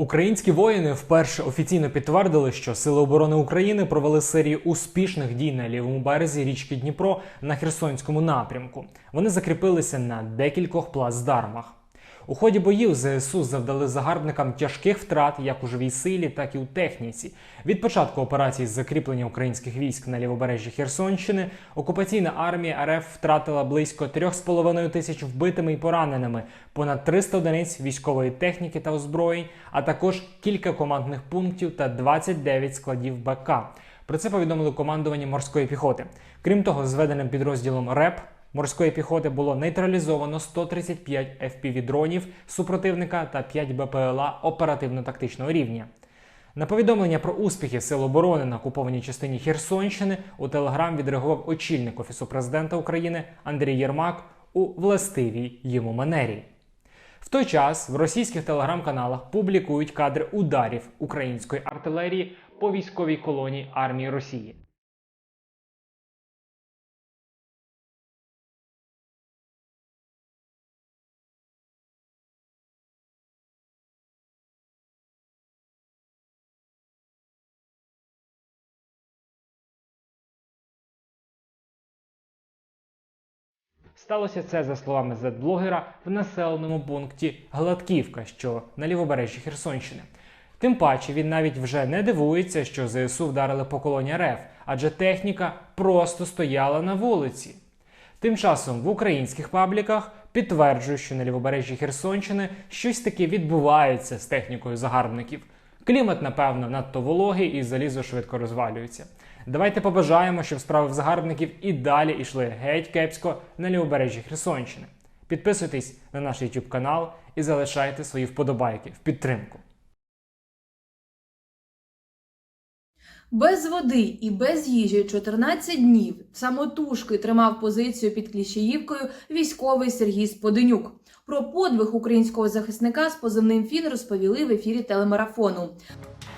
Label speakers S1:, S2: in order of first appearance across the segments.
S1: Українські воїни вперше офіційно підтвердили, що Сили оборони України провели серію успішних дій на лівому березі річки Дніпро на Херсонському напрямку. Вони закріпилися на декількох плацдармах. У ході боїв ЗСУ завдали загарбникам тяжких втрат як у живій силі, так і у техніці. Від початку операції з закріплення українських військ на лівобережжі Херсонщини окупаційна армія РФ втратила близько 3,5 тисяч вбитими і пораненими, понад 300 одиниць військової техніки та озброєнь, а також кілька командних пунктів та 29 складів БК. Про це повідомили командування морської піхоти. Крім того, зведеним підрозділом РЕП морської піхоти було нейтралізовано 135 FPV-дронів супротивника та 5 БПЛА оперативно-тактичного рівня. На повідомлення про успіхи Сил оборони на окупованій частині Херсонщини у Телеграм відреагував очільник Офісу президента України Андрій Єрмак у властивій йому манері. В той час в російських телеграм-каналах публікують кадри ударів української артилерії по військовій колонії армії Росії. Сталося це, за словами зет-блогера, в населеному пункті Гладківка, що на лівобережжі Херсонщини. Тим паче він навіть вже не дивується, що ЗСУ вдарили по колоні РФ, адже техніка просто стояла на вулиці. Тим часом в українських пабліках підтверджують, що на лівобережжі Херсонщини щось таке відбувається з технікою загарбників. Клімат, напевно, надто вологий і залізо швидко розвалюється. Давайте побажаємо, щоб справи в загарбників і далі йшли геть кепсько на лівобережжі Херсонщини. Підписуйтесь на наш YouTube канал і залишайте свої вподобайки в підтримку.
S2: Без води і без їжі 14 днів самотужки тримав позицію під Кліщеївкою військовий Сергій Споденюк. Про подвиг українського захисника з позивним Фін розповіли в ефірі телемарафону.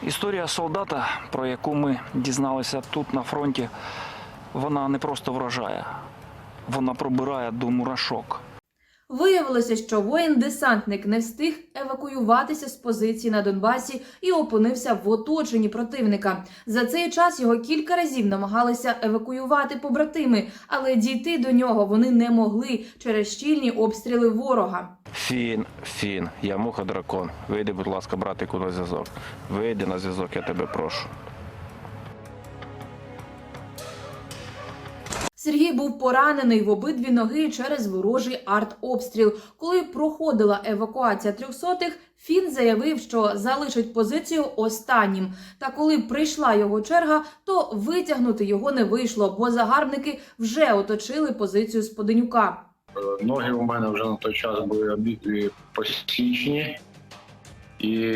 S3: Історія солдата, про яку ми дізналися тут на фронті, вона не просто вражає, вона пробирає до мурашок.
S2: Виявилося, що воїн-десантник не встиг евакуюватися з позиції на Донбасі і опинився в оточенні противника. За цей час його кілька разів намагалися евакуювати побратими, але дійти до нього вони не могли через щільні обстріли ворога.
S4: Фін, фін, я муха дракон. Вийди, будь ласка, братику на зв'язок. Вийди на зв'язок, я тебе прошу.
S2: Сергій був поранений в обидві ноги через ворожий артобстріл. Коли проходила евакуація трьохсотих, Фін заявив, що залишить позицію останнім. Та коли прийшла його черга, то витягнути його не вийшло, бо загарбники вже оточили позицію Споденюка.
S5: Ноги у мене вже на той час були обидві посічені і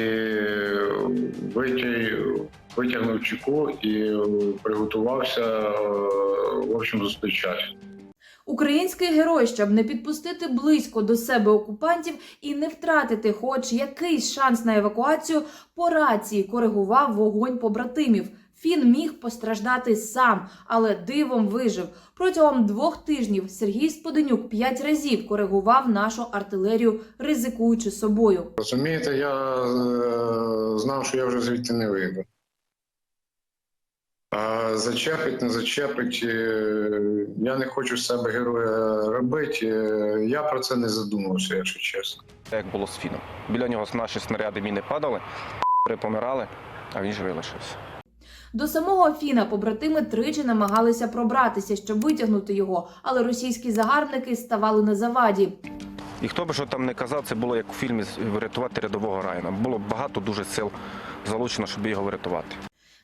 S5: витягнув чеку і приготувався е, в общем зустрічати.
S2: Український герой, щоб не підпустити близько до себе окупантів і не втратити хоч якийсь шанс на евакуацію, по рації коригував вогонь побратимів. Фін міг постраждати сам, але дивом вижив. Протягом двох тижнів Сергій Споденюк п'ять разів коригував нашу артилерію, ризикуючи собою.
S5: Розумієте, я е, знав, що я вже звідти не вийду. А зачепить, не зачепить. е, Я не хочу з себе героя робити. е, Я про це не задумався, якщо чесно.
S4: Як було з фіном. Біля нього наші снаряди міни падали, помирали, а він живий лишився.
S2: До самого Фіна побратими тричі намагалися пробратися, щоб витягнути його, але російські загарбники ставали на заваді.
S4: І хто би що там не казав, це було як у фільмі врятувати рядового Райана. Було багато дуже сил залучено, щоб його врятувати.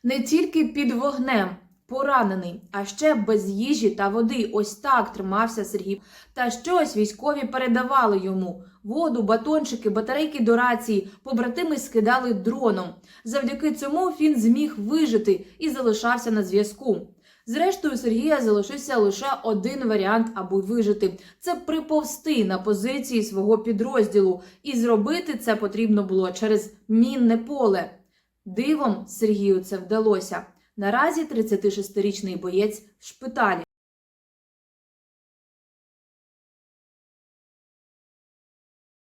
S2: Не тільки під вогнем, поранений, а ще без їжі та води. Ось так тримався Сергій. Та щось військові передавали йому: воду, батончики, батарейки до рації. Побратими скидали дроном. Завдяки цьому він зміг вижити і залишався на зв'язку. Зрештою, Сергія залишився лише один варіант, аби вижити: це приповзти на позиції свого підрозділу, і зробити це потрібно було через мінне поле. Дивом Сергію це вдалося. Наразі 36-річний боєць в шпиталі.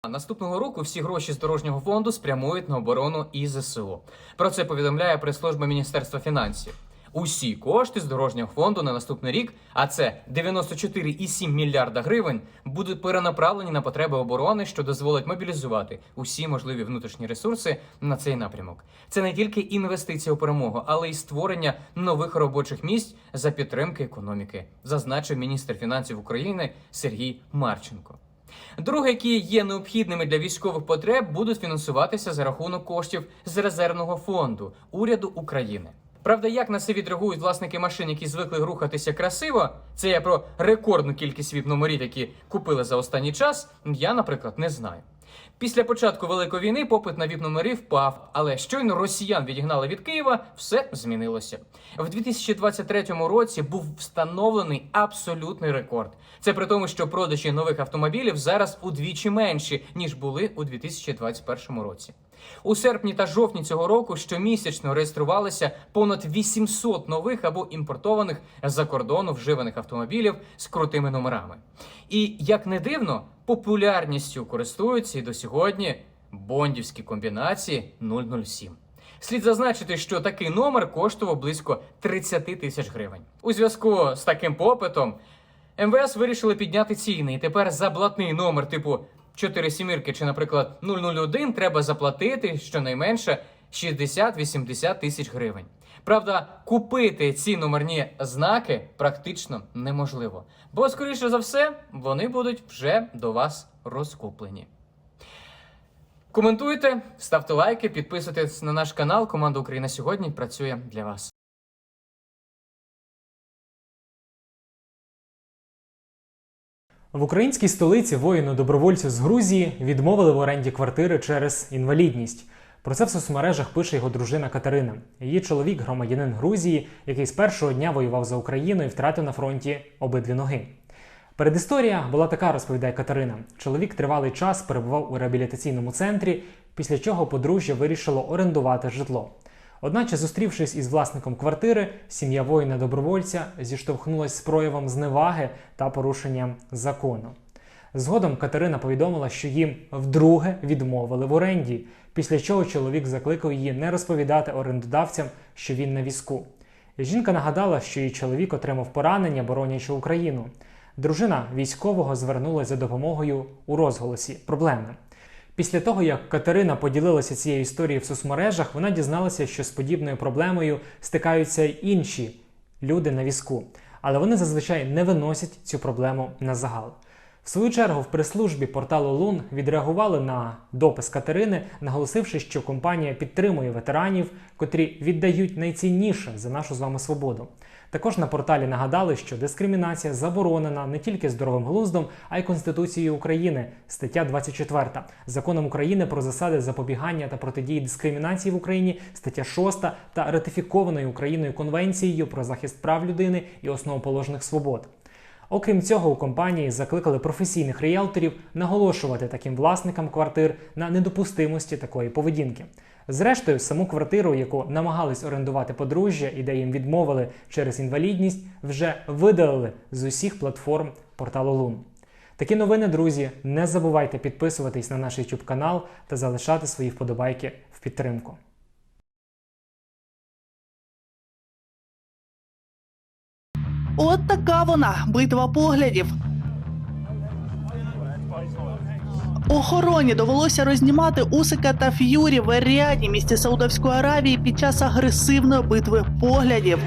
S6: наступного року всі гроші з дорожнього фонду спрямують на оборону і ЗСУ. Про це повідомляє прес-служба Міністерства фінансів. Усі кошти з дорожнього фонду на наступний рік, а це 94,7 мільярда гривень, будуть перенаправлені на потреби оборони, що дозволить мобілізувати усі можливі внутрішні ресурси на цей напрямок. Це не тільки інвестиція у перемогу, але й створення нових робочих місць за підтримки економіки, зазначив міністр фінансів України Сергій Марченко. Друге, які є необхідними для військових потреб, будуть фінансуватися за рахунок коштів з резервного фонду уряду України. Правда, як на це відреагують власники машин, які звикли рухатися красиво, це я про рекордну кількість віп-номерів, які купили за останній час, я, наприклад, не знаю. Після початку Великої війни попит на віп-номери впав, але щойно росіян відігнали від Києва, все змінилося. В 2023 році був встановлений абсолютний рекорд. Це при тому, що продажі нових автомобілів зараз удвічі менші, ніж були у 2021 році. У серпні та жовтні цього року щомісячно реєструвалися понад 800 нових або імпортованих з-за кордону вживаних автомобілів з крутими номерами. І як не дивно, популярністю користуються і до сьогодні бондівські комбінації 007. Слід зазначити, що такий номер коштував близько 30 тисяч гривень. У зв'язку з таким попитом МВС вирішили підняти ціни, і тепер за блатний номер типу 4 сімірки чи, наприклад, 001 треба заплатити щонайменше 60-80 тисяч гривень. Правда, купити ці номерні знаки практично неможливо, бо, скоріше за все, вони будуть вже до вас розкуплені. Коментуйте, ставте лайки, підписуйтесь на наш канал. Команда Україна сьогодні працює для вас.
S1: В українській столиці воїну-добровольцю з Грузії відмовили в оренді квартири через інвалідність. Про це в соцмережах пише його дружина Катерина. Її чоловік громадянин Грузії, який з першого дня воював за Україну і втратив на фронті обидві ноги. Передісторія була така, розповідає Катерина. Чоловік тривалий час перебував у реабілітаційному центрі, після чого подружжя вирішило орендувати житло. Одначе, зустрівшись із власником квартири, сім'я воїна-добровольця зіштовхнулася з проявом зневаги та порушенням закону. Згодом Катерина повідомила, що їм вдруге відмовили в оренді, після чого чоловік закликав її не розповідати орендодавцям, що він на візку. Жінка нагадала, що її чоловік отримав поранення, боронячи Україну. Дружина військового звернулася за допомогою у розголосі проблеми. Після того, як Катерина поділилася цією історією в соцмережах, вона дізналася, що з подібною проблемою стикаються й інші люди на візку, але вони зазвичай не виносять цю проблему на загал. В свою чергу, в прес-службі порталу Лун відреагували на допис Катерини, наголосивши, що компанія підтримує ветеранів, котрі віддають найцінніше за нашу з вами свободу. Також на порталі нагадали, що дискримінація заборонена не тільки здоровим глуздом, а й Конституцією України, стаття 24, законом України про засади запобігання та протидії дискримінації в Україні, стаття 6 та ратифікованою Україною Конвенцією про захист прав людини і основоположних свобод. Окрім цього, у компанії закликали професійних ріелторів наголошувати таким власникам квартир на недопустимості такої поведінки. Зрештою, саму квартиру, яку намагались орендувати подружжя і де їм відмовили через інвалідність, вже видалили з усіх платформ порталу Лун. Такі новини, друзі. Не забувайте підписуватись на наш YouTube канал та залишати свої вподобайки в підтримку.
S7: От така вона битва поглядів. Охороні довелося рознімати Усика та Ф'юрі в Еріаді, місті Саудовської Аравії, під час агресивної битви поглядів.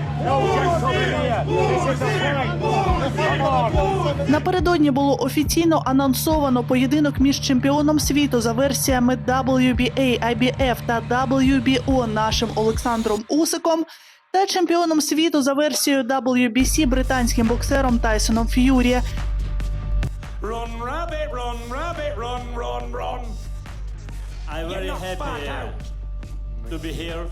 S7: Напередодні було офіційно анонсовано поєдинок між чемпіоном світу за версіями WBA, IBF та WBO нашим Олександром Усиком та чемпіоном світу за версією WBC британським боксером Тайсоном Ф'юрі.
S8: Run, rabbit, run, rabbit, run, run, run.
S9: I'm very happy to be here.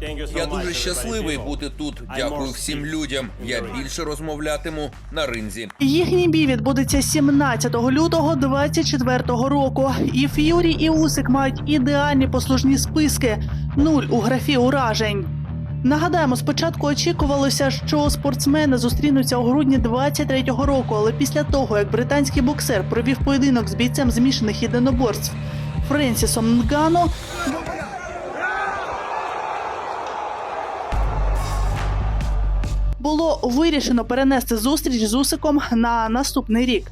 S9: Thank you so
S10: Я
S9: much,
S10: дуже
S9: everybody,
S10: щасливий
S9: people.
S10: бути тут. Дякую всім людям. Я більше розмовлятиму на ринзі.
S7: Їхній бій відбудеться 17 лютого 24 року. І Ф'юрі, і Усик мають ідеальні послужні списки. Нуль у графі уражень. Нагадаємо, спочатку очікувалося, що спортсмени зустрінуться у грудні 23-го року, але після того, як британський боксер провів поєдинок з бійцем змішаних єдиноборств Френсісом Нгано, було вирішено перенести зустріч з Усиком на наступний рік.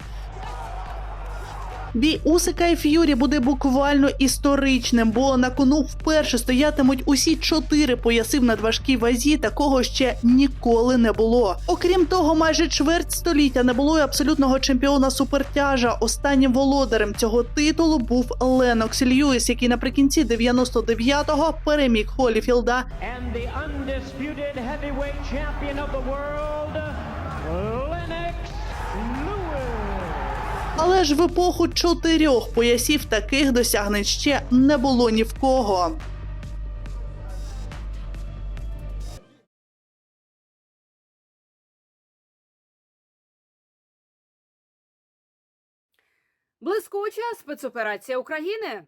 S7: Бій Усика і Ф'юрі буде буквально історичним, бо на кону вперше стоятимуть усі чотири пояси в надважкій вазі. Такого ще ніколи не було. Окрім того, майже чверть століття не було і абсолютного чемпіона супертяжа. Останнім володарем цього титулу був Ленокс Льюіс, який наприкінці 99-го переміг Холіфілда
S11: and the undisputed heavyweight champion of the world,
S7: Але ж в епоху чотирьох поясів таких досягнень ще не було ні в кого.
S12: Блискуча спецоперація України.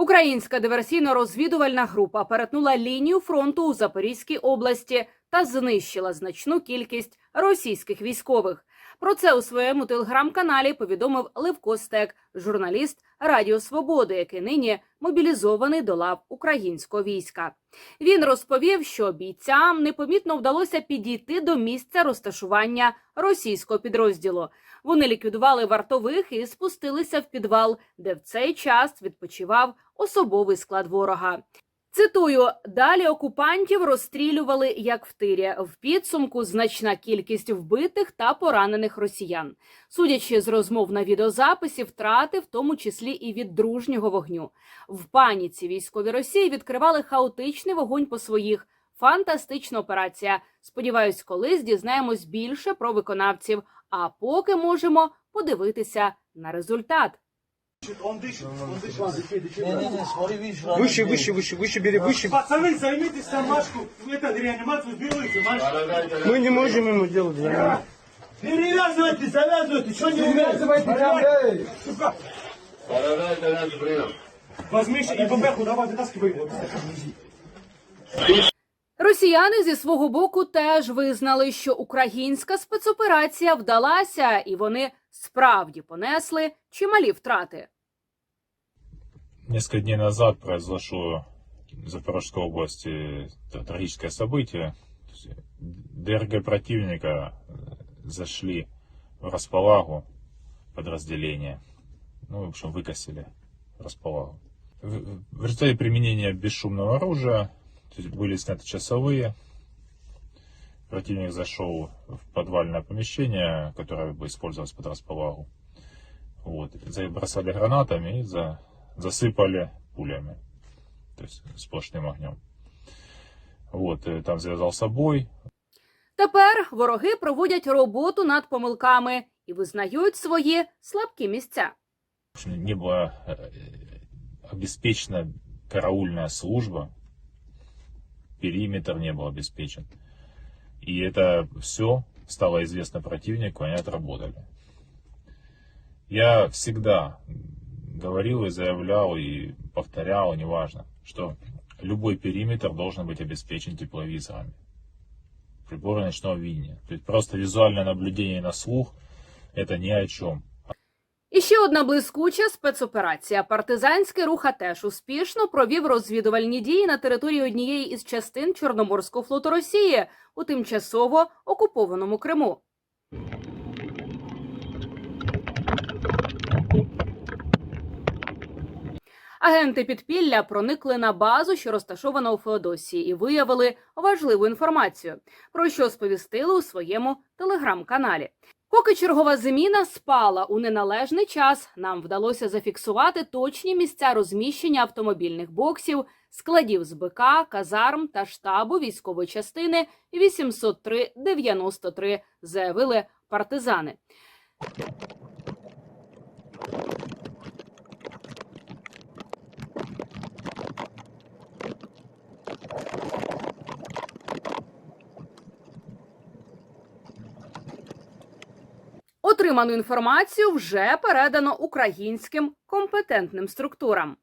S12: Українська диверсійно-розвідувальна група перетнула лінію фронту у Запорізькій області та знищила значну кількість російських військових. Про це у своєму телеграм-каналі повідомив Левко Стек, журналіст Радіо Свободи, який нині мобілізований до лав українського війська. Він розповів, що бійцям непомітно вдалося підійти до місця розташування російського підрозділу. Вони ліквідували вартових і спустилися в підвал, де в цей час відпочивав особовий склад ворога. Цитую: далі окупантів розстрілювали як в тирі. В підсумку значна кількість вбитих та поранених росіян. Судячи з розмов на відеозаписі, втрати, в тому числі і від дружнього вогню. В паніці військові Росії відкривали хаотичний вогонь по своїх. Фантастична операція. Сподіваюсь, колись дізнаємось більше про виконавців. А поки можемо подивитися на результат.
S8: Выше, выше, выше, выше бери, выше. Пацаны, займитесь там Машку, это, реанимацию сделайте, Машку. Мы не можем ему делать реанимацию. Перевязывайте, завязывайте, что не увязывайте Сука. Возьми и бабеху, давай, вытаскивай его.
S12: Росіяни зі свого боку теж визнали, що українська спецоперація вдалася, і вони справді понесли чималі втрати.
S13: Несколько дней назад произошло в Запорожской области т- трагическое событие. То есть ДРГ противника э, зашли в располагу подразделения. Ну, в общем, выкосили располагу. В, в результате применения бесшумного оружия то есть были сняты часовые. Противник зашел в подвальное помещение, которое бы использовалось под располагу. Вот. Забросали гранатами и за, засыпали пулями. То есть сплошным огнем. Вот, э, там завязался бой.
S12: Тепер вороги проводять роботу над помилками і визнають свої слабкі місця.
S13: В общем, не была э, обеспечена караульная служба. Периметр не был обеспечен. И это все стало известно противнику, они отработали. Я всегда говорил и заявлял, и повторял, неважно, что любой периметр должен быть обеспечен тепловизорами. Приборы ночного видения. То есть просто визуальное наблюдение на слух это ни о чем.
S12: І ще одна блискуча спецоперація. Партизанський рух теж успішно провів розвідувальні дії на території однієї із частин Чорноморського флоту Росії у тимчасово окупованому Криму. Агенти підпілля проникли на базу, що розташована у Феодосії, і виявили важливу інформацію, про що сповістили у своєму телеграм-каналі. Поки чергова зміна спала у неналежний час, нам вдалося зафіксувати точні місця розміщення автомобільних боксів, складів з БК, казарм та штабу військової частини 803-93, заявили партизани. Отриману інформацію вже передано українським компетентним структурам.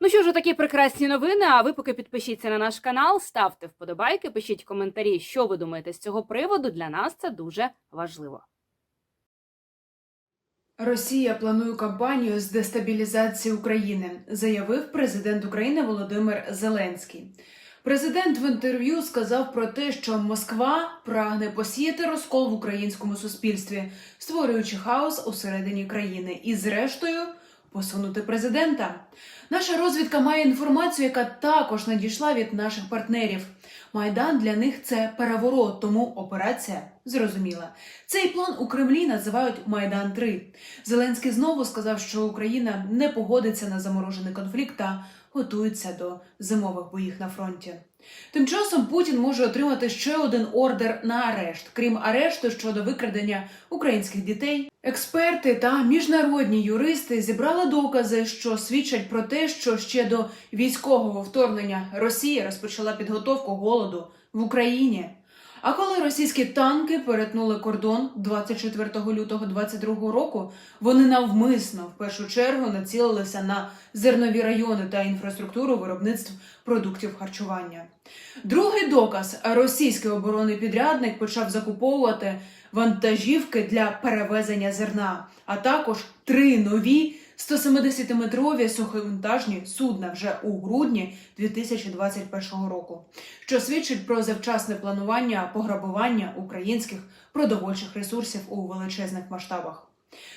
S12: Ну що ж, такі прекрасні новини. А ви поки підпишіться на наш канал, ставте вподобайки, пишіть коментарі, що ви думаєте з цього приводу. Для нас це дуже важливо.
S14: Росія планує кампанію з дестабілізації України, заявив президент України Володимир Зеленський. Президент в інтерв'ю сказав про те, що Москва прагне посіяти розкол в українському суспільстві, створюючи хаос усередині країни, і, зрештою, посунути президента. Наша розвідка має інформацію, яка також надійшла від наших партнерів. Майдан для них це переворот, тому операція зрозуміла. Цей план у Кремлі називають Майдан 3 Зеленський знову сказав, що Україна не погодиться на заморожений конфлікт та готується до зимових боїв на фронті. Тим часом Путін може отримати ще один ордер на арешт, крім арешту щодо викрадення українських дітей. Експерти та міжнародні юристи зібрали докази, що свідчать про те, що ще до військового вторгнення Росія розпочала підготовку голоду в Україні. А коли російські танки перетнули кордон 24 лютого 22 року, вони навмисно в першу чергу націлилися на зернові райони та інфраструктуру виробництв продуктів харчування. Другий доказ: російський оборонний підрядник почав закуповувати вантажівки для перевезення зерна, а також три нові 170-метрові суховантажні судна вже у грудні 2021 року, що свідчить про завчасне планування пограбування українських продовольчих ресурсів у величезних масштабах.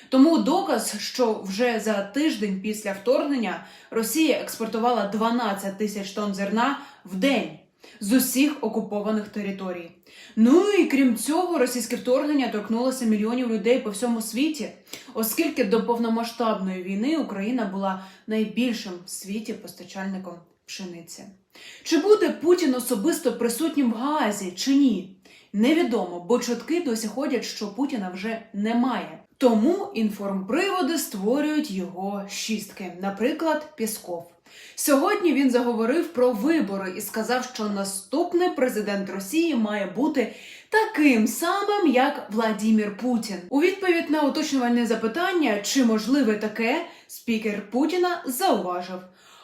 S14: Тому доказ, що вже за тиждень після вторгнення Росія експортувала 12 тисяч тонн зерна в день з усіх окупованих територій. Ну і крім цього, російське вторгнення торкнулося мільйонів людей по всьому світі, оскільки до повномасштабної війни Україна була найбільшим в світі постачальником пшениці. Чи буде Путін особисто присутнім в Гаазі чи ні? Невідомо, бо чутки досі ходять, що Путіна вже немає. Тому інформприводи створюють його шістки, наприклад, Пісков. Сьогодні він заговорив про вибори і сказав, що наступний президент Росії має бути таким самим, як Владімір Путін. У відповідь на уточнювальне запитання, чи можливе таке, спікер Путіна зауважив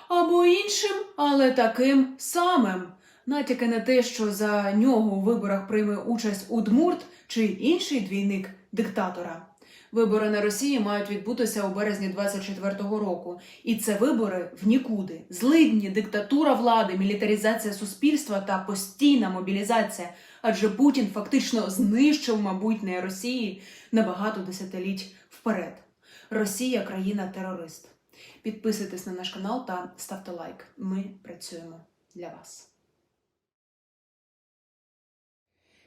S14: або іншим, але таким самим. Натяки на те, що за нього у виборах прийме участь Удмурт чи інший двійник диктатора. Вибори на Росії мають відбутися у березні 24-го року, і це вибори в нікуди. Злидні, диктатура влади, мілітаризація суспільства та постійна мобілізація. Адже Путін фактично знищив майбутнє Росії на багато десятиліть вперед. Росія країна терорист. Підписуйтесь на наш канал та ставте лайк. Ми працюємо для вас.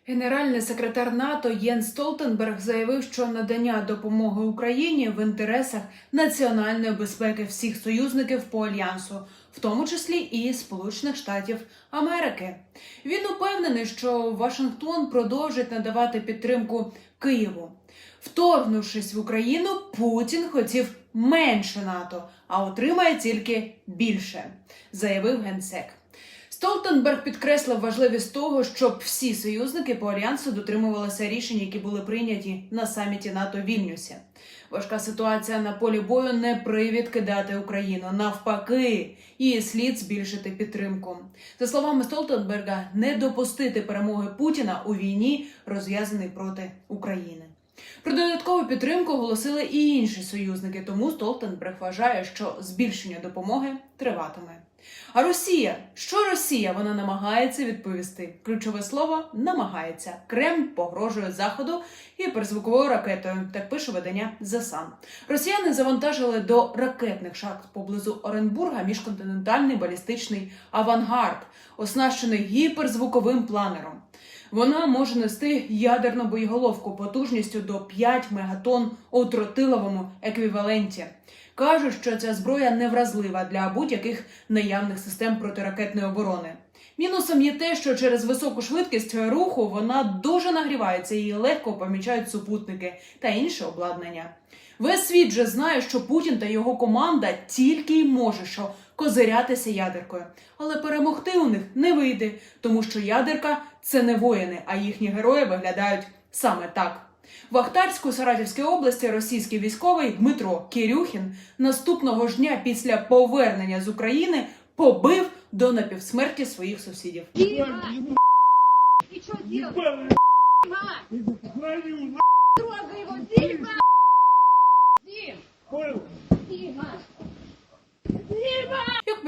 S14: Генеральний секретар НАТО Єн Столтенберг заявив, що надання допомоги Україні в інтересах національної безпеки всіх союзників по альянсу, в тому числі і Сполучених Штатів Америки. Він упевнений, що Вашингтон продовжить надавати підтримку Києву. Вторгнувшись в Україну, Путін хотів менше НАТО, а отримає тільки більше, заявив генсек. Столтенберг підкреслив важливість того, щоб всі союзники по альянсу дотримувалися рішень, які були прийняті на саміті НАТО в Вільнюсі. Важка ситуація на полі бою не привід кидати Україну. Навпаки, її слід збільшити підтримку. За словами Столтенберга, не допустити перемоги Путіна у війні, розв'язаний проти України. Про додаткову підтримку оголосили і інші союзники, тому Столтенберг вважає, що збільшення допомоги триватиме. А Росія, що Росія? Вона намагається відповісти. Ключове слово намагається. Кремль погрожує заходу гіперзвуковою ракетою. Так пише видання Sun. Росіяни завантажили до ракетних шахт поблизу Оренбурга міжконтинентальний балістичний авангард, оснащений гіперзвуковим планером. Вона може нести ядерну боєголовку потужністю до 5 мегатонн у тротиловому еквіваленті. Кажуть, що ця зброя невразлива для будь-яких наявних систем протиракетної оборони. Мінусом є те, що через високу швидкість руху вона дуже нагрівається і легко помічають супутники та інше обладнання. Весь світ же знає, що Путін та його команда тільки й може що козирятися ядеркою, але перемогти у них не вийде, тому що ядерка це не воїни, а їхні герої виглядають саме так. В Ахтарську Саратівській області російський військовий Дмитро Кирюхін наступного ж дня після повернення з України побив до напівсмерті своїх сусідів. Як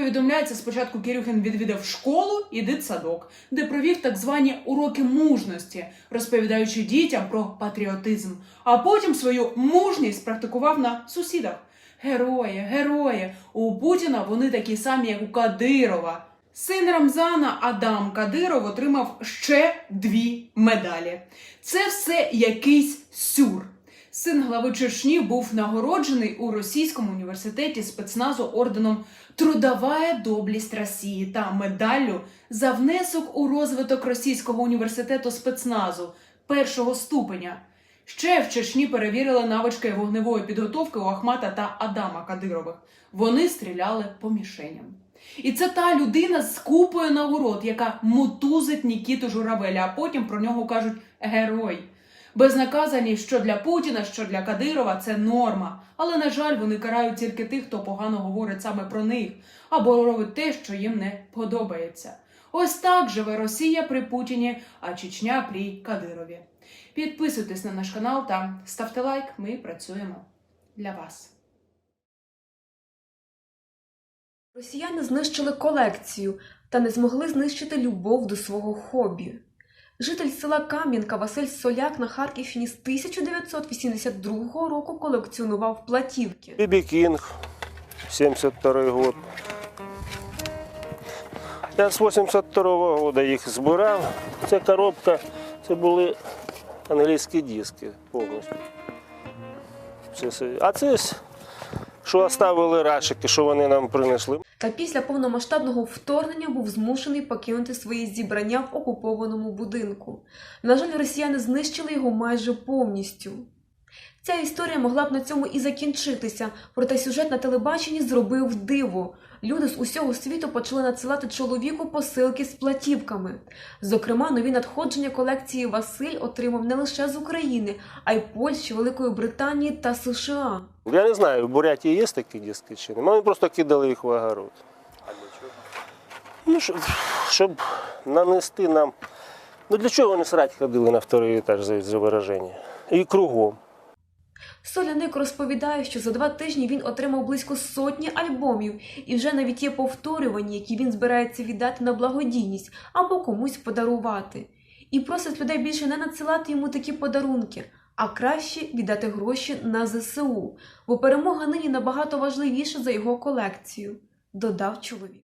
S14: повідомляється, спочатку Кирюхін відвідав школу і дитсадок, де провів так звані уроки мужності, розповідаючи дітям про патріотизм, а потім свою мужність практикував на сусідах. Герої, герої! У Путіна вони такі самі, як у Кадирова. Син Рамзана Адам Кадиров отримав ще дві медалі. Це все якийсь сюр. Син глави Чечні був нагороджений у російському університеті спецназу орденом Трудовая доблість Росії та медаллю за внесок у розвиток російського університету спецназу першого ступеня. Ще в Чечні перевірили навички вогневої підготовки у Ахмата та Адама Кадирових. Вони стріляли по мішеням. І це та людина з купою нагород, яка мутузить Нікіту Журавеля, а потім про нього кажуть герой. Безнаказаність що для Путіна, що для Кадирова це норма. Але, на жаль, вони карають тільки тих, хто погано говорить саме про них, або робить те, що їм не подобається. Ось так живе Росія при Путіні, а Чечня при Кадирові. Підписуйтесь на наш канал та ставте лайк. Ми працюємо для вас.
S15: Росіяни знищили колекцію та не змогли знищити любов до свого хобі. Житель села Кам'янка Василь Соляк на Харківщині з 1982 року колекціонував платівки.
S8: Бібі Кінг, 72 год. Я з 82-го року їх збирав. Це коробка, це були англійські диски повністю. А це, що оставили рашики, що вони нам принесли.
S15: Та після повномасштабного вторгнення був змушений покинути свої зібрання в окупованому будинку. На жаль, росіяни знищили його майже повністю. Ця історія могла б на цьому і закінчитися, проте сюжет на телебаченні зробив диво. Люди з усього світу почали надсилати чоловіку посилки з платівками. Зокрема, нові надходження колекції Василь отримав не лише з України, а й Польщі, Великої Британії та США.
S8: Я не знаю, в Бурятії є такі диски чи ні. Ми просто кидали їх в огород. Ну, щоб, щоб нанести нам. Ну для чого вони срать ходили на второй етаж за, за вираження? І кругом.
S15: Соляник розповідає, що за два тижні він отримав близько сотні альбомів, і вже навіть є повторювані, які він збирається віддати на благодійність або комусь подарувати. І просить людей більше не надсилати йому такі подарунки, а краще віддати гроші на ЗСУ, бо перемога нині набагато важливіша за його колекцію, додав чоловік.